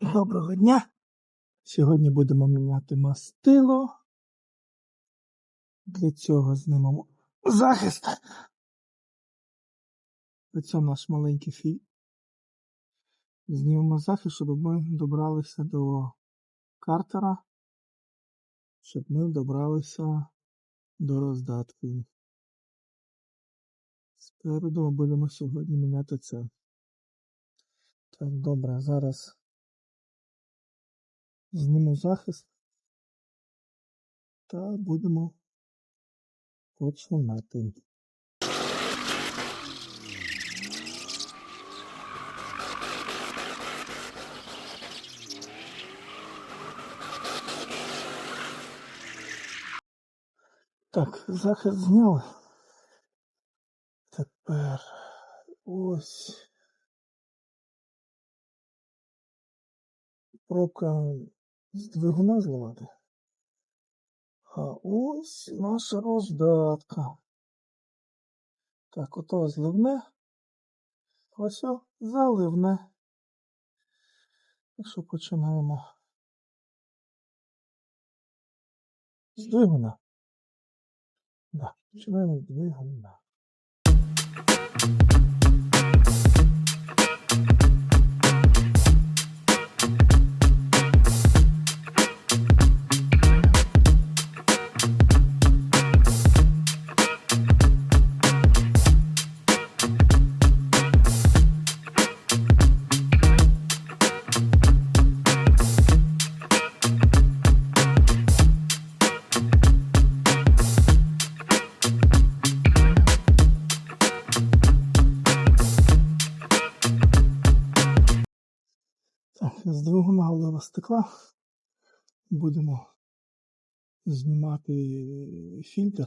Доброго дня. Сьогодні будемо міняти мастило. Для цього знімемо захист. Це наш маленький фій. Знімемо захист, щоб ми добралися до картера, щоб ми добралися до роздатки. Спереду ми будемо сьогодні міняти це. Так, добре, зараз зніму захист та будемо починати. Так, захист зняли. Тепер ось пробка з двигуна зливати. А ось наша роздатка. Так, ото зливне. Ось о, заливне. Так що починаємо з двигуна. Да, починаємо з двигуна. Так, з стекла будемо знімати фільтр.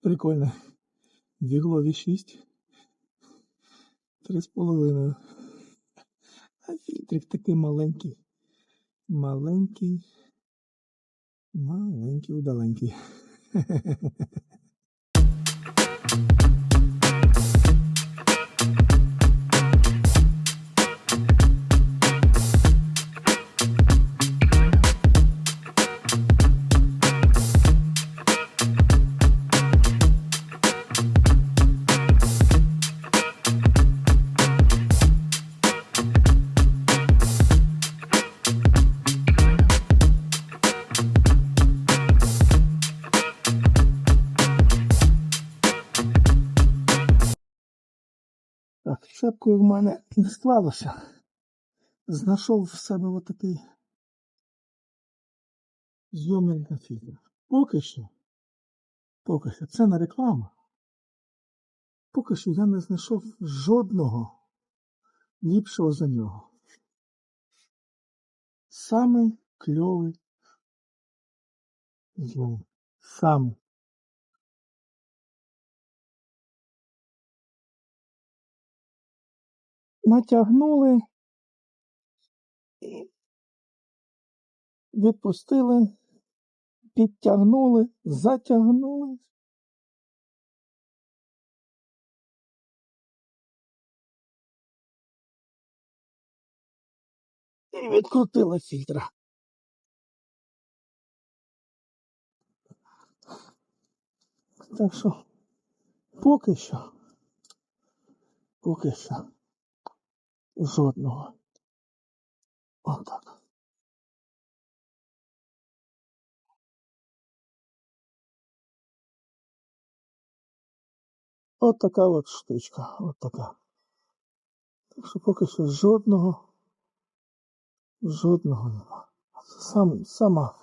Прикольно. Віглові 6. 3,5. А фільтрик такий маленький. Маленький. Маленький, удаленький. Так, в мене не склалося. Знайшов в себе отакий зйомник на фільтр. Поки що, поки що, це не реклама. Поки що я не знайшов жодного ліпшого за нього. Самий кльовий зйомник. Самий. Натягнули, і відпустили, підтягнули, затягнули. І відкрутили фільтра. Так що поки що, поки що. Жодного. Отак. От така от штучка. От така. Так що поки що жодного. Жодного нема. Сам, сама,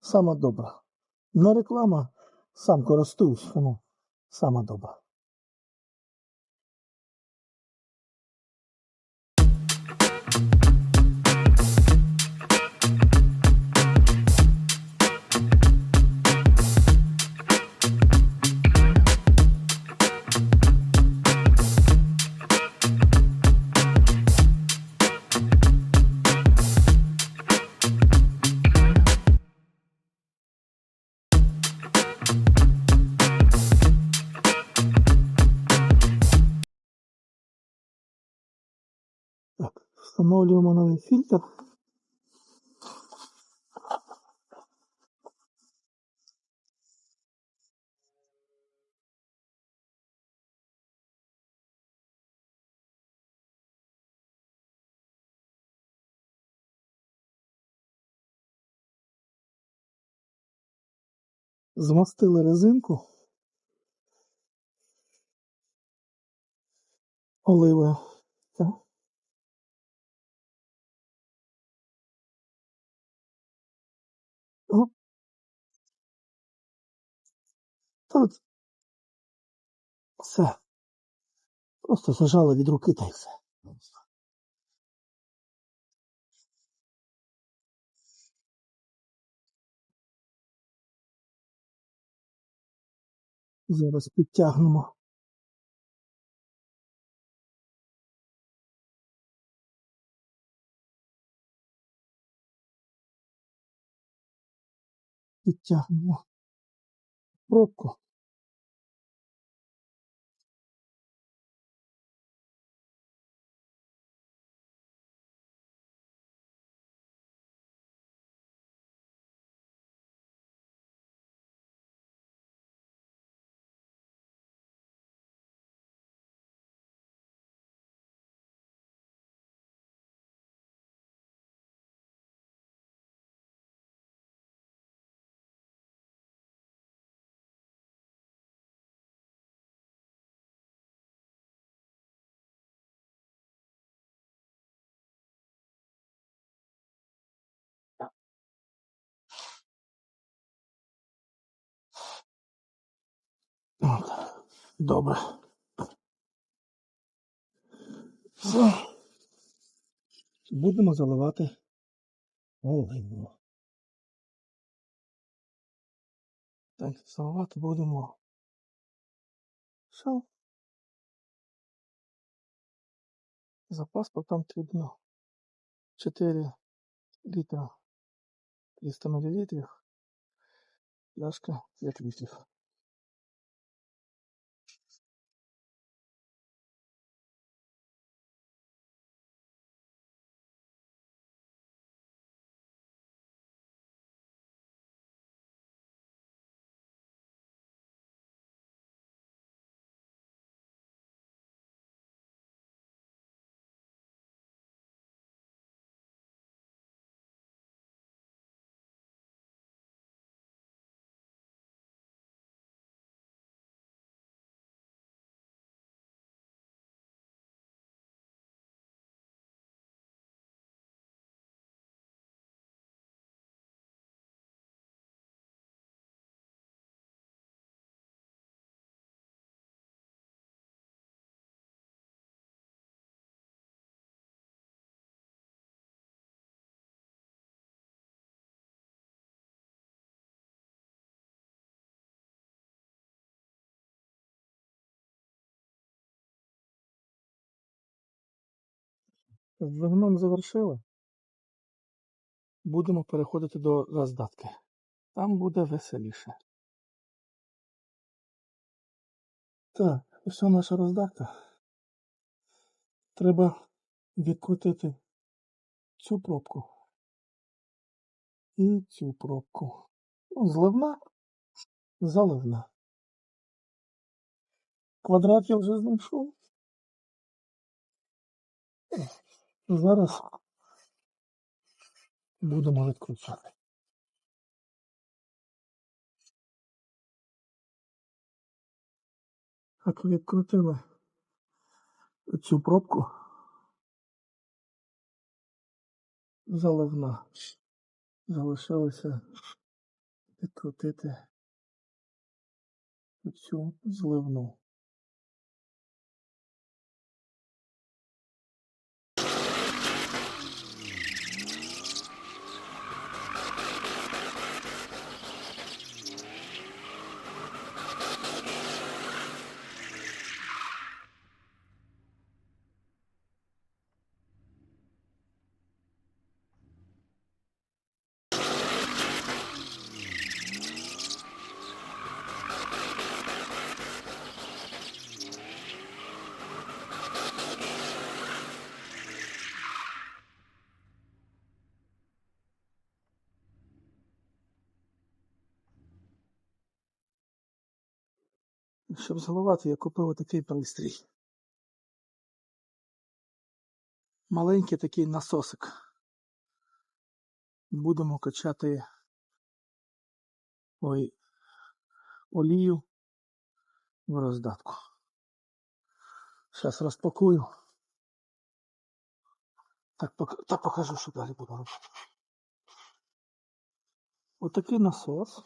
сама добра. Не реклама, сам користуюсь, ну, сама добра. Встановлюємо новий фільтр. Змастили резинку оливою. Тут все. Просто зажало від руки та й все. Зараз підтягнемо. Підтягнемо пробку. От. Добре. Все. Будемо заливати оливу. Так, заливати будемо. Все. За паспортом потрібно 4 літра 300 мл. Alaska. Sehr tüchtig. З завершили. Будемо переходити до роздатки. Там буде веселіше. Так, ось наша роздатка. Треба відкрутити цю пробку і цю пробку. Ну, зливна, заливна. Квадрат я вже знайшов. Зараз будемо відкручувати. Так відкрутили цю пробку. Заливна. Залишилося відкрутити цю зливну. Щоб зголовати, я купив такий пристрій. Маленький такий насосик. Будемо качати ой, олію в роздатку. Зараз розпакую. Так, та покажу, що далі буду робити. Отакий насос.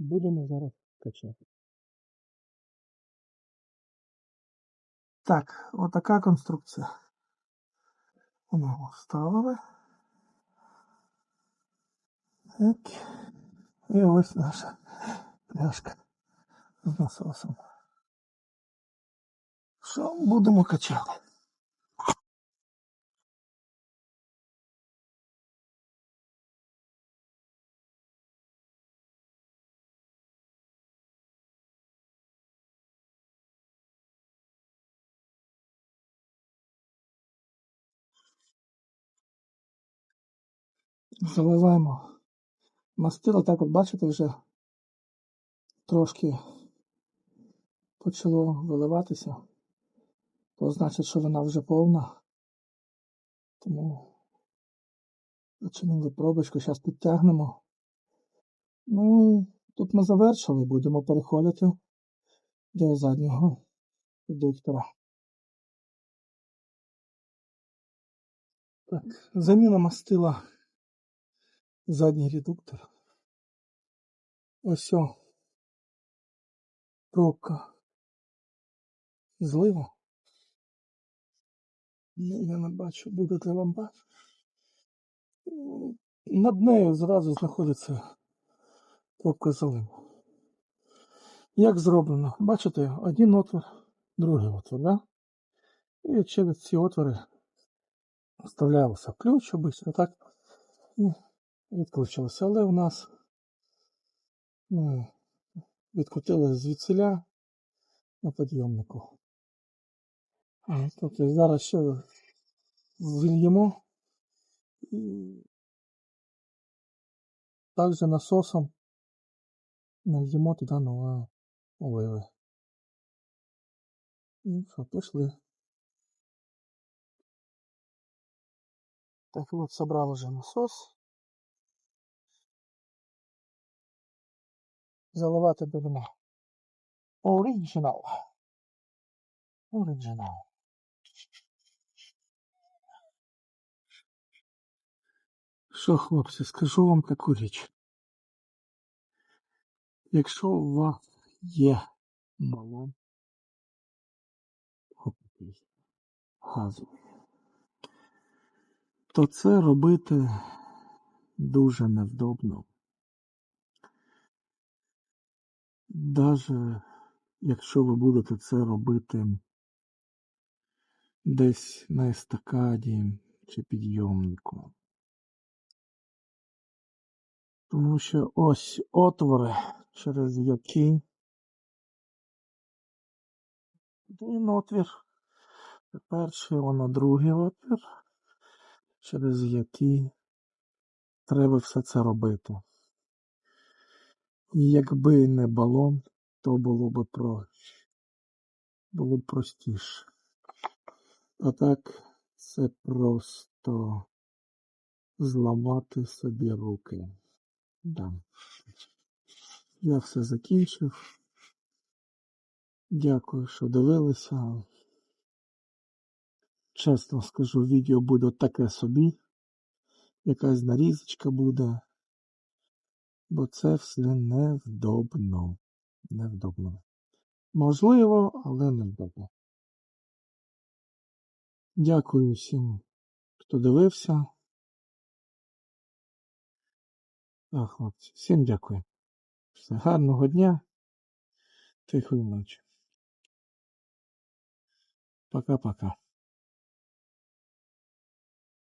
Будемо зараз качати. Так, отака конструкція. Воно вставили. Так. І ось наша пляшка з насосом. Що будемо качати? Заливаємо мастило, так от бачите, вже трошки почало виливатися. То значить, що вона вже повна. Тому зачинили пробочку, зараз підтягнемо. Ну, тут ми завершили, будемо переходити до заднього редуктора. Так, заміна мастила задній редуктор. Ось о, пробка злива. Ну, я не бачу, буде вам бачити. Над нею зразу знаходиться пробка заливу. Як зроблено? Бачите, один отвір, другий отвір, да? І через ці отвори вставлявся ключ обично, так? І. Але у нас ну, відкрутили звідсиля на підйомнику. Тобто зараз ще зільємо і також насосом нальємо туди нове оливи. І що, пішли. Так вот, собрал уже насос. Заливати будемо. Original. Original. Що, хлопці, скажу вам таку річ. Якщо у вас є балон газовий, то це робити дуже невдобно. Даже якщо ви будете це робити десь на естакаді чи підйомнику. Тому що ось отвори, через які один отвір, перший, воно другий отвір, через який треба все це робити. І якби не балон, то було б проще. Було б простіше. А так це просто зламати собі руки. Да. Я все закінчив. Дякую, що дивилися. Чесно скажу, відео буде таке собі. Якась нарізочка буде. Бо це все невдобно. Невдобно. Можливо, але невдобно. Дякую всім, хто дивився. А, хлопці, всім дякую. Все, гарного дня. Тихої ночі. Пока-пока.